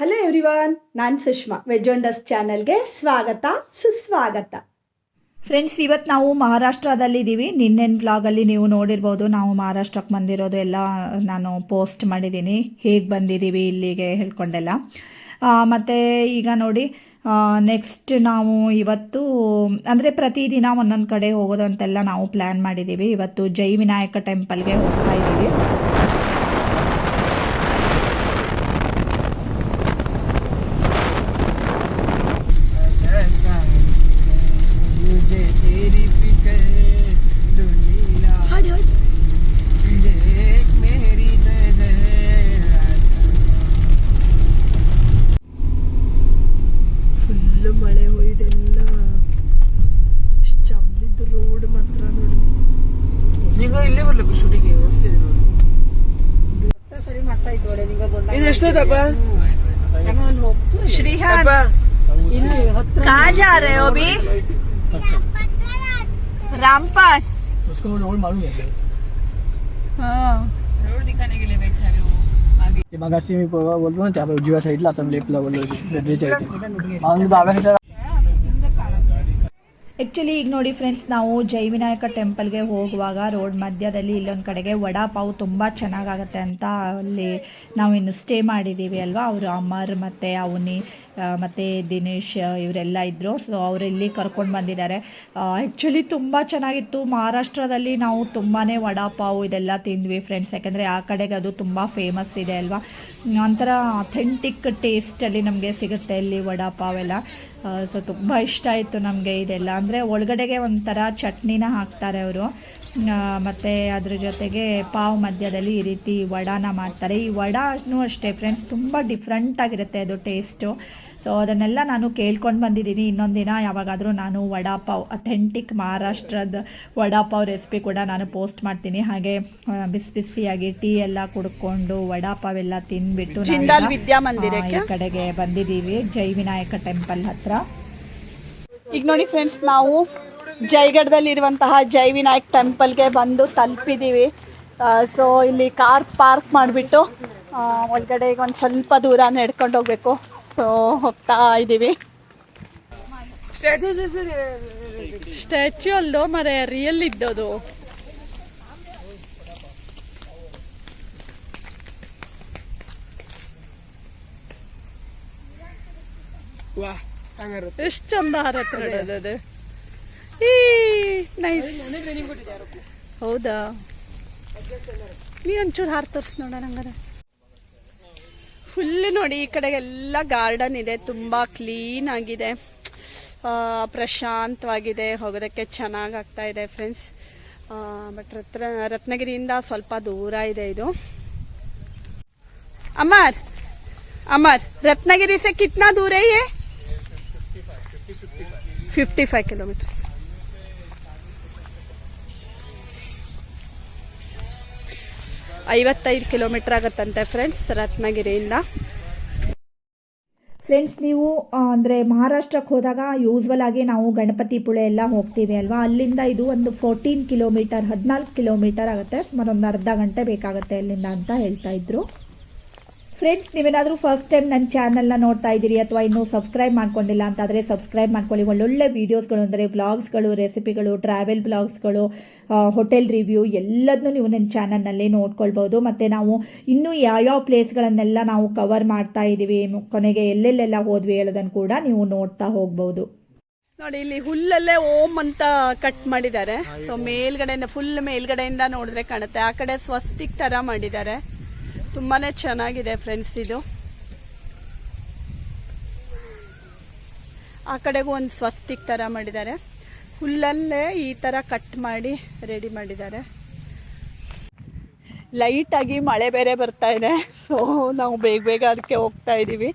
Hello everyone ನಾನು Sushma. Veg wonders ಚಾನಲ್ಗೆ ಸ್ವಾಗತ, ಸುಸ್ವಾಗತ. ಫ್ರೆಂಡ್ಸ್ ಇವತ್ತು ನಾವು ಮಹಾರಾಷ್ಟ್ರದಲ್ಲಿದ್ದೀವಿ ನಿನ್ನೆನ ಬ್ಲಾಗಲ್ಲಿ ನೀವು ನೋಡಿರ್ಬೋದು, ನಾವು ಮಹಾರಾಷ್ಟ್ರಕ್ಕೆ ಬಂದಿರೋದು ಎಲ್ಲ ನಾನು ಪೋಸ್ಟ್ ಮಾಡಿದ್ದೀನಿ. ಹೇಗೆ ಬಂದಿದ್ದೀವಿ ಇಲ್ಲಿಗೆ ಹೇಳ್ಕೊಂಡೆಲ್ಲ. ಮತ್ತು ಮತ್ತೆ ಈಗ ನೋಡಿ ನೆಕ್ಸ್ಟ್ ನಾವು ಇವತ್ತು, ಅಂದರೆ ಪ್ರತಿದಿನ ಒಂದೊಂದು ಕಡೆ ಹೋಗೋದು ಅಂತೆಲ್ಲ ನಾವು ಪ್ಲ್ಯಾನ್ ಮಾಡಿದ್ದೀವಿ ಇವತ್ತು ಜೈ ವಿನಾಯಕ ಟೆಂಪಲ್ಗೆ ಹೋಗ್ತಾ ಇದ್ದೀವಿ अबा जा रहे हो अभी? रामपाट उसको रोड मालूम है हाँ। रोड दिखाने के लिए बैठा रहे आगे मगाशी मी बोलतो ना त्या उजव्या साईडला आता लेफ्टला बोललो रेडी साईड माणूस डाव्या साईडला ಆ್ಯಕ್ಚುಲಿ ಈಗ ನೋಡಿ ಫ್ರೆಂಡ್ಸ್ ನಾವು ಜೈ ವಿನಾಯಕ ಟೆಂಪಲ್ಗೆ ಹೋಗುವಾಗ ರೋಡ್ ಮಧ್ಯದಲ್ಲಿ ಇಲ್ಲೊಂದು ಕಡೆಗೆ ವಡಾ ಪಾವ್ ತುಂಬ ಚೆನ್ನಾಗಾಗತ್ತೆ ಅಂತ ಅಲ್ಲಿ ನಾವು ಇನ್ನು ಸ್ಟೇ ಮಾಡಿದ್ದೀವಿ ಅಲ್ವಾ? ಅವರು ಅಮರ್ ಮತ್ತು ಅವನಿ ಮತ್ತು ದಿನೇಶ್, ಇವರೆಲ್ಲ ಇದ್ದರು ಸೊ ಅವರು ಇಲ್ಲಿ ಕರ್ಕೊಂಡು ಬಂದಿದ್ದಾರೆ. ಆ್ಯಕ್ಚುಲಿ ತುಂಬ ಚೆನ್ನಾಗಿತ್ತು. ಮಹಾರಾಷ್ಟ್ರದಲ್ಲಿ ನಾವು ತುಂಬಾ ವಡಾ ಪಾವ್ ಇದೆಲ್ಲ ತಿಂದ್ವಿ ಫ್ರೆಂಡ್ಸ್ ಯಾಕೆಂದರೆ ಆ ಕಡೆಗೆ ಅದು ತುಂಬ ಫೇಮಸ್ ಇದೆ ಅಲ್ವಾ? ಒಂಥರ ಅಥೆಂಟಿಕ್ ಟೇಸ್ಟಲ್ಲಿ ನಮಗೆ ಸಿಗುತ್ತೆ ಇಲ್ಲಿ ವಡಾ ಪಾವ್ ಎಲ್ಲ ಸೊ ತುಂಬ ಇಷ್ಟ ಆಯಿತು ನಮಗೆ ಇದೆಲ್ಲ. ಅಂದರೆ ಒಳಗಡೆಗೆ ಒಂಥರ ಚಟ್ನಿನ ಹಾಕ್ತಾರೆ ಅವರು. ಮತ್ತು ಅದ್ರ ಜೊತೆಗೆ ಪಾವ್ ಮಧ್ಯದಲ್ಲಿ ಈ ರೀತಿ ವಡಾನ ಮಾಡ್ತಾರೆ. ಈ ವಡಾನು ಅಷ್ಟೇ ಫ್ರೆಂಡ್ಸ್ ತುಂಬ ಡಿಫ್ರೆಂಟಾಗಿರುತ್ತೆ ಅದು ಟೇಸ್ಟು ಸೊ ಅದನ್ನೆಲ್ಲ ನಾನು ಕೇಳ್ಕೊಂಡು ಬಂದಿದ್ದೀನಿ. ಇನ್ನೊಂದು ದಿನ ಯಾವಾಗಾದರೂ ನಾನು ವಡಾ ಪಾವ್ ಅಥೆಂಟಿಕ್ ಮಹಾರಾಷ್ಟ್ರದ ವಡಾ ಪಾವ್ ರೆಸಿಪಿ ಕೂಡ ನಾನು ಪೋಸ್ಟ್ ಮಾಡ್ತೀನಿ. ಹಾಗೆ ಬಿಸಿ ಬಿಸಿಯಾಗಿ ಟೀ ಎಲ್ಲ ಕುಡ್ಕೊಂಡು ವಡಾ ಪಾವ್ ಎಲ್ಲ ತಿಂದ್ಬಿಟ್ಟು ಈ ಕಡೆಗೆ ಬಂದಿದ್ದೀವಿ. ಜೈ ವಿನಾಯಕ ಟೆಂಪಲ್ ಹತ್ರ. ಈಗ ನೋಡಿ ಫ್ರೆಂಡ್ಸ್ ನಾವು ಜೈಗಢದಲ್ಲಿರುವಂತಹ ಜೈ ವಿನಾಯಕ್ ಟೆಂಪಲ್ಗೆ ಬಂದು ತಲುಪಿದ್ದೀವಿ ಸೊ ಇಲ್ಲಿ ಕಾರ್ ಪಾರ್ಕ್ ಮಾಡಿಬಿಟ್ಟು ಒಳಗಡೆ ಒಂದು ಸ್ವಲ್ಪ ದೂರ ನಡ್ಕೊಂಡು ಹೋಗ್ಬೇಕು. ಸೊ ಹೋಗ್ತಾ ಇದ್ದೀವಿ ಸ್ಟ್ಯಾಚ್ಯೂ ಅಲ್ಲೋ ಮರೆ ರಿಯಲ್ ಇದ್ದೋದು. ಎಷ್ಟು ಚಂದ ಹರತ್ರ ನೈಸ್ ಹೌದಾ? ನೀ ಒಂಚೂರು ಹಾರ ತೋರಿಸಿ ನೋಡೋಣ ಹಂಗಾರೆ ಫುಲ್ ನೋಡಿ ಈ ಕಡೆ ಕಡೆಗೆಲ್ಲ ಗಾರ್ಡನ್ ಇದೆ, ತುಂಬಾ ಕ್ಲೀನ್ ಆಗಿದೆ. ಪ್ರಶಾಂತವಾಗಿದೆ, ಹೋಗೋದಕ್ಕೆ ಚೆನ್ನಾಗಿ ಆಗ್ತಾ ಇದೆ ಫ್ರೆಂಡ್ಸ್ ಬಟ್ ರತ್ನ, ರತ್ನಗಿರಿಯಿಂದ ಸ್ವಲ್ಪ ದೂರ ಇದೆ ಇದು. ಅಮರ್ ಅಮರ್, ರತ್ನಗಿರಿ ಸೆ ಕಿತ್ನಾ ದೂರ ಯೇ ಫಿಫ್ಟಿ ಫೈವ್ ಕಿಲೋಮೀಟರ್ಸ್ ಐವತ್ತೈದು ಕಿಲೋಮೀಟರ್ ಆಗತ್ತಂತೆ ಫ್ರೆಂಡ್ಸ್ ರತ್ನಗಿರಿಯಿಂದ. ಫ್ರೆಂಡ್ಸ್ ನೀವು ಅಂದರೆ ಮಹಾರಾಷ್ಟ್ರಕ್ಕೆ ಹೋದಾಗ ಯೂಸ್ವಲ್ ಆಗಿ ನಾವು ಗಣಪತಿ ಪುಳೆ ಎಲ್ಲ ಹೋಗ್ತೀವಿ ಅಲ್ವಾ? ಅಲ್ಲಿಂದ ಇದು ಒಂದು ಫೋರ್ಟೀನ್ ಕಿಲೋಮೀಟರ್, ಹದಿನಾಲ್ಕು ಕಿಲೋಮೀಟರ್ ಆಗುತ್ತೆ. ಸುಮಾರು ಒಂದು ಅರ್ಧ ಗಂಟೆ ಬೇಕಾಗುತ್ತೆ ಅಲ್ಲಿಂದ ಅಂತ ಹೇಳ್ತಾ ಇದ್ರು. ಫ್ರೆಂಡ್ಸ್ ನೀವೇನಾದರೂ ಫಸ್ಟ್ ಟೈಮ್ ನನ್ನ ಚಾನಲ್ನ ನೋಡ್ತಾ ಇದ್ದೀರಿ ಅಥವಾ ಇನ್ನೂ ಸಬ್ಸ್ಕ್ರೈಬ್ ಮಾಡ್ಕೊಂಡಿಲ್ಲ ಅಂತಾದರೆ ಸಬ್ಸ್ಕ್ರೈಬ್ ಮಾಡ್ಕೊಳ್ಳಿ. ಒಳ್ಳೊಳ್ಳೆ ವೀಡಿಯೋಸ್ಗಳು ಅಂದರೆ ಬ್ಲಾಗ್ಸ್ಗಳು ರೆಸಿಪಿಗಳು ಟ್ರಾವೆಲ್ ಬ್ಲಾಗ್ಸ್ಗಳು ಹೋಟೆಲ್ ರಿವ್ಯೂ ಎಲ್ಲದನ್ನೂ ನೀವು ನನ್ನ ಚಾನಲ್ನಲ್ಲಿ ನೋಡ್ಕೊಳ್ಬೋದು. ಮತ್ತು ನಾವು ಇನ್ನೂ ಯಾವ್ಯಾವ ಪ್ಲೇಸ್ಗಳನ್ನೆಲ್ಲ ನಾವು ಕವರ್ ಮಾಡ್ತಾ ಇದ್ದೀವಿ, ಕೊನೆಗೆ ಎಲ್ಲೆಲ್ಲೆಲ್ಲ ಹೋದ್ವಿ ಹೇಳೋದನ್ನು ಕೂಡ ನೀವು ನೋಡ್ತಾ ಹೋಗ್ಬೋದು. ನೋಡಿ, ಇಲ್ಲಿ ಹುಲ್ಲಲ್ಲೇ ಓಮ್ ಅಂತ ಕಟ್ ಮಾಡಿದ್ದಾರೆ. ಸೊ ಮೇಲ್ಗಡೆಯಿಂದ ಫುಲ್ ಮೇಲ್ಗಡೆಯಿಂದ ನೋಡಿದ್ರೆ ಕಾಣುತ್ತೆ. ಆ ಕಡೆ ಸ್ವಸ್ತಿಕ್ ತರ ಮಾಡಿದ್ದಾರೆ. ತುಂಬಾನೇ ಚೆನ್ನಾಗಿದೆ ಫ್ರೆಂಡ್ಸ್ ಇದು. ಆ ಕಡೆಗೂ ಒಂದು ಸ್ವಸ್ತಿಕ್ ಥರ ಮಾಡಿದ್ದಾರೆ. ಹುಲ್ಲಲ್ಲೇ ಈ ಥರ ಕಟ್ ಮಾಡಿ ರೆಡಿ ಮಾಡಿದ್ದಾರೆ. ಲೈಟಾಗಿ ಮಳೆ ಬೇರೆ ಬರ್ತಾ ಇದೆ. ಸೊ ನಾವು ಬೇಗ ಬೇಗ ಅದಕ್ಕೆ ಹೋಗ್ತಾ ಇದ್ದೀವಿ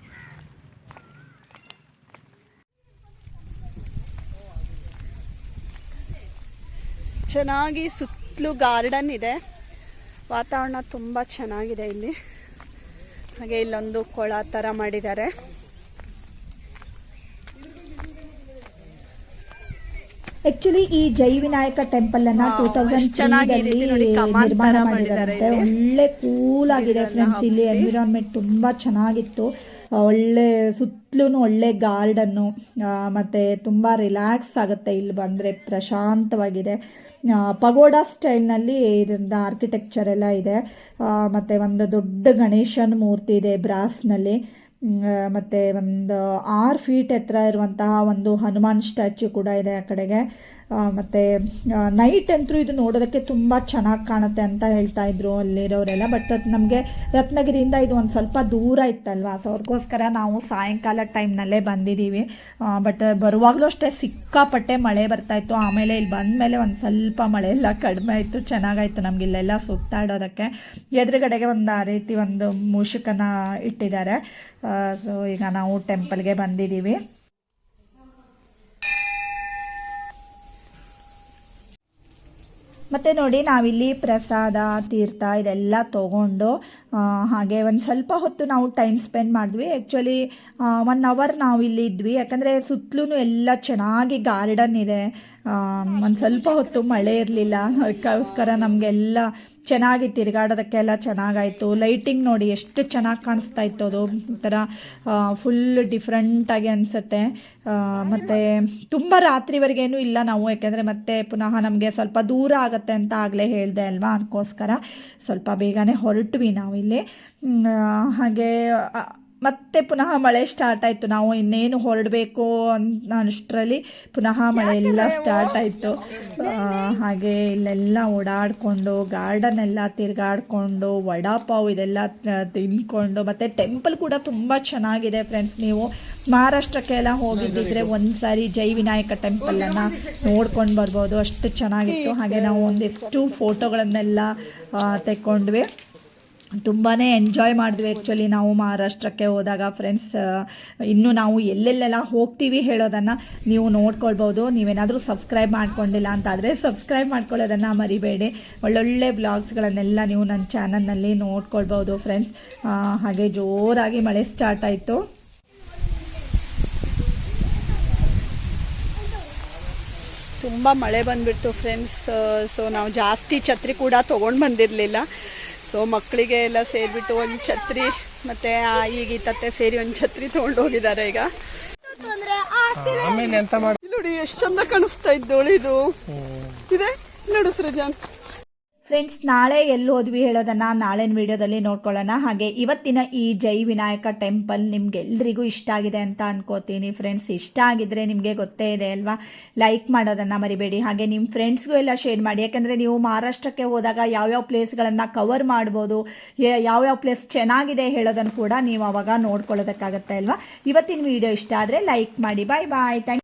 ಚೆನ್ನಾಗಿ ಸುತ್ತಲೂ ಗಾರ್ಡನ್ ಇದೆ. ವಾತಾವರಣ ತುಂಬ ಚೆನ್ನಾಗಿದೆ ಇಲ್ಲಿ. ಹಾಗೆ ಇಲ್ಲೊಂದು ಕೊಳ ಥರ ಮಾಡಿದ್ದಾರೆ. ಆಕ್ಚುಲಿ ಈ ಜೈ ವಿನಾಯಕ ಟೆಂಪಲ್ ಅನ್ನ ಟೂ ತೌಸಂಡ್ ನಿರ್ಮಾಣ ಮಾಡಿದಾರಂತೆ ಒಳ್ಳೆ ಕೂಲ್ ಆಗಿದೆ ಫ್ರೆಂಡ್ಸ್ ಇಲ್ಲಿ. ಎನ್ವಿರಾನ್ಮೆಂಟ್ ತುಂಬಾ ಚೆನ್ನಾಗಿತ್ತು. ಒಳ್ಳೆ ಸುತ್ತಲೂ ಒಳ್ಳೆ ಗಾರ್ಡನ್ನು ಮತ್ತೆ ತುಂಬಾ ರಿಲ್ಯಾಕ್ಸ್ ಆಗುತ್ತೆ ಇಲ್ಲಿ ಬಂದ್ರೆ ಪ್ರಶಾಂತವಾಗಿದೆ. ಪಗೋಡಾ ಸ್ಟೈಲ್ನಲ್ಲಿ ಇದರಿಂದ ಆರ್ಕಿಟೆಕ್ಚರ್ ಎಲ್ಲ ಇದೆ. ಮತ್ತು ಒಂದು ದೊಡ್ಡ ಗಣೇಶನ ಮೂರ್ತಿ ಇದೆ ಬ್ರಾಸ್ನಲ್ಲಿ. ಮತ್ತು ಒಂದು ಆರು ಫೀಟ್ ಎತ್ತರ ಇರುವಂತಹ ಒಂದು ಹನುಮಾನ್ ಸ್ಟ್ಯಾಚ್ಯೂ ಕೂಡ ಇದೆ ಆ ಕಡೆಗೆ. ಮತ್ತು ನೈಟ್ ಅಂತೂ ಇದು ನೋಡೋದಕ್ಕೆ ತುಂಬ ಚೆನ್ನಾಗಿ ಕಾಣುತ್ತೆ ಅಂತ ಹೇಳ್ತಾ ಇದ್ರು ಅಲ್ಲಿರೋರೆಲ್ಲ. ಬಟ್ ಅದು ನಮಗೆ ರತ್ನಗಿರಿಯಿಂದ ಇದು ಒಂದು ಸ್ವಲ್ಪ ದೂರ ಇತ್ತಲ್ವಾ? ಸೊ ಅವ್ರಿಗೋಸ್ಕರ ನಾವು ಸಾಯಂಕಾಲ ಟೈಮ್ನಲ್ಲೇ ಬಂದಿದ್ದೀವಿ ಬಟ್ ಬರುವಾಗಲೂ ಅಷ್ಟೇ ಸಿಕ್ಕಾಪಟ್ಟೆ ಮಳೆ ಬರ್ತಾಯಿತ್ತು ಆಮೇಲೆ ಇಲ್ಲಿ ಬಂದ ಮೇಲೆ ಒಂದು ಸ್ವಲ್ಪ ಮಳೆ ಎಲ್ಲ ಕಡಿಮೆ ಆಯಿತು. ಚೆನ್ನಾಗಾಯಿತು ನಮ್ಗೆ ಇಲ್ಲೆಲ್ಲ ಸುತ್ತಾಡೋದಕ್ಕೆ ಎದುರುಗಡೆಗೆ ಒಂದು ಆ ರೀತಿ ಒಂದು ಮೂಷಕನ ಇಟ್ಟಿದ್ದಾರೆ. ಸೊ ಈಗ ನಾವು ಟೆಂಪಲ್ಗೆ ಬಂದಿದ್ದೀವಿ ಮತ್ತು ನೋಡಿ ನಾವಿಲ್ಲಿ ಪ್ರಸಾದ, ತೀರ್ಥ ಇದೆಲ್ಲ ತೊಗೊಂಡು ಹಾಗೆ ಒಂದು ಸ್ವಲ್ಪ ಹೊತ್ತು ನಾವು ಟೈಮ್ ಸ್ಪೆಂಡ್ ಮಾಡಿದ್ವಿ. ಆ್ಯಕ್ಚುಲಿ ಒನ್ ಅವರ್ ನಾವು ಇಲ್ಲಿ ಇದ್ವಿ. ಯಾಕಂದರೆ ಸುತ್ತಲೂ ಎಲ್ಲ ಚೆನ್ನಾಗಿ ಗಾರ್ಡನ್ ಇದೆ. ಒಂದು ಸ್ವಲ್ಪ ಹೊತ್ತು ಮಳೆ ಇರಲಿಲ್ಲ. ಅದಕ್ಕೋಸ್ಕರ ನಮಗೆಲ್ಲ ಚೆನ್ನಾಗಿ ತಿರುಗಾಡೋದಕ್ಕೆಲ್ಲ ಚೆನ್ನಾಗಾಯಿತು. ಲೈಟಿಂಗ್ ನೋಡಿ ಎಷ್ಟು ಚೆನ್ನಾಗಿ ಕಾಣಿಸ್ತಾ ಇತ್ತು ಅದು. ಒಂಥರ ಫುಲ್ ಡಿಫ್ರೆಂಟಾಗಿ ಅನಿಸುತ್ತೆ. ಮತ್ತು ತುಂಬ ರಾತ್ರಿವರೆಗೇನು ಇಲ್ಲ ನಾವು. ಯಾಕೆಂದರೆ ಮತ್ತೆ ಪುನಃ ನಮಗೆ ಸ್ವಲ್ಪ ದೂರ ಆಗುತ್ತೆ ಅಂತ ಆಗಲೇ ಹೇಳಿದೆ ಅಲ್ವಾ? ಅದಕ್ಕೋಸ್ಕರ ಸ್ವಲ್ಪ ಬೇಗನೆ ಹೊರಟ್ವಿ ನಾವು ಇಲ್ಲಿ. ಹಾಗೆ ಮತ್ತೆ ಪುನಃ ಮಳೆ ಸ್ಟಾರ್ಟ್ ಆಯ್ತು. ನಾವು ಇನ್ನೇನು ಹೊರಡಬೇಕು ಅಂತ ಅಷ್ಟರಲ್ಲಿ ಪುನಃ ಮಳೆ ಎಲ್ಲ ಸ್ಟಾರ್ಟ್ ಆಯ್ತು. ಹಾಗೆ ಇಲ್ಲೆಲ್ಲ ಓಡಾಡಿಕೊಂಡು ಗಾರ್ಡನ್ ಎಲ್ಲ ವಡಾ ಪಾವ್ ಇದೆಲ್ಲ ತಿಂದ್ಕೊಂಡು ತಿನ್ಕೊಂಡು ಮತ್ತು ಟೆಂಪಲ್ ಕೂಡ ತುಂಬ ಚೆನ್ನಾಗಿದೆ ಫ್ರೆಂಡ್ಸ್ ನೀವು. ಮಹಾರಾಷ್ಟ್ರಕ್ಕೆಲ್ಲ ಹೋಗಿದ್ದಿದ್ರೆ ಒಂದು ಸಾರಿ ಜೈ ವಿನಾಯಕ ಟೆಂಪಲನ್ನು ನೋಡ್ಕೊಂಡು ಬರ್ಬೋದು. ಅಷ್ಟು ಚೆನ್ನಾಗಿತ್ತು. ಹಾಗೆ ನಾವು ಒಂದಿಷ್ಟು ಫೋಟೋಗಳನ್ನೆಲ್ಲ ತೆಕ್ಕೊಂಡ್ವಿ. ತುಂಬಾ ಎಂಜಾಯ್ ಮಾಡಿದ್ವಿ ಆ್ಯಕ್ಚುಲಿ ನಾವು ಮಹಾರಾಷ್ಟ್ರಕ್ಕೆ ಹೋದಾಗ ಫ್ರೆಂಡ್ಸ್ ಇನ್ನು ನಾವು ಎಲ್ಲೆಲ್ಲೆಲ್ಲ ಹೋಗ್ತೀವಿ ಹೇಳೋದನ್ನು ನೀವು ನೋಡ್ಕೊಳ್ಬೋದು. ನೀವೇನಾದರೂ ಸಬ್ಸ್ಕ್ರೈಬ್ ಮಾಡ್ಕೊಂಡಿಲ್ಲ ಅಂತಾದರೆ ಸಬ್ಸ್ಕ್ರೈಬ್ ಮಾಡ್ಕೊಳ್ಳೋದನ್ನು ಮರಿಬೇಡಿ. ಒಳ್ಳೊಳ್ಳೆ ಬ್ಲಾಗ್ಸ್ಗಳನ್ನೆಲ್ಲ ನೀವು ನನ್ನ ಚಾನಲ್ನಲ್ಲಿ ನೋಡ್ಕೊಳ್ಬೋದು ಫ್ರೆಂಡ್ಸ್ ಹಾಗೆ ಜೋರಾಗಿ ಮಳೆ ಸ್ಟಾರ್ಟ್ ಆಯಿತು. ತುಂಬ ಮಳೆ ಬಂದ್ಬಿಡ್ತು ಫ್ರೆಂಡ್ಸ್ ಸೊ ನಾವು ಜಾಸ್ತಿ ಛತ್ರಿ ಕೂಡ ತೊಗೊಂಡು ಬಂದಿರಲಿಲ್ಲ. ಸೊ ಮಕ್ಕಳಿಗೆ ಎಲ್ಲ ಸೇರಿಬಿಟ್ಟು ಒಂದು ಛತ್ರಿ ಮತ್ತೆ ಈಗ ಈ ತತ್ತೆ ಸೇರಿ ಒಂದು ಛತ್ರಿ ತೊಗೊಂಡು ಹೋಗಿದ್ದಾರೆ ಈಗ. ನೋಡಿ ಎಷ್ಟು ಚಂದ ಕಾಣಿಸ್ತಾ ಇದ್ದೋಳು ಇದು ಇದೆ? ನೋಡು ಸೃಜನ್. ಫ್ರೆಂಡ್ಸ್ ನಾಳೆ ಎಲ್ಲಿ ಹೋದ್ವಿ ಹೇಳೋದನ್ನು ನಾಳೆನ ವಿಡಿಯೋದಲ್ಲಿ ನೋಡ್ಕೊಳ್ಳೋಣ. ಹಾಗೆ ಇವತ್ತಿನ ಈ ಜೈ ವಿನಾಯಕ ಟೆಂಪಲ್ ನಿಮ್ಗೆಲ್ರಿಗೂ ಇಷ್ಟ ಆಗಿದೆ ಅಂತ ಅನ್ಕೋತೀನಿ. ಫ್ರೆಂಡ್ಸ್ ಇಷ್ಟ ಆಗಿದ್ರೆ ನಿಮಗೆ ಗೊತ್ತೇ ಇದೆ ಅಲ್ವಾ? ಲೈಕ್ ಮಾಡೋದನ್ನು ಮರಿಬೇಡಿ. ಹಾಗೆ ನಿಮ್ಮ ಫ್ರೆಂಡ್ಸ್ಗೂ ಎಲ್ಲ ಶೇರ್ ಮಾಡಿ. ಯಾಕಂದ್ರೆ ನೀವು ಮಹಾರಾಷ್ಟ್ರಕ್ಕೆ ಹೋದಾಗ ಯಾವ್ಯಾವ ಪ್ಲೇಸ್ಗಳನ್ನು ಕವರ್ ಮಾಡ್ಬೋದು ಯಾವ್ಯಾವ ಪ್ಲೇಸ್ ಚೆನ್ನಾಗಿದೆ ಹೇಳೋದನ್ನು ಕೂಡ ನೀವು ಅವಾಗ ನೋಡ್ಕೊಳ್ಳೋದಕ್ಕಾಗತ್ತೆ ಅಲ್ವಾ? ಇವತ್ತಿನ ವಿಡಿಯೋ ಇಷ್ಟ ಆದರೆ ಲೈಕ್ ಮಾಡಿ. ಬಾಯ್ ಬಾಯ್ ಥ್ಯಾಂಕ್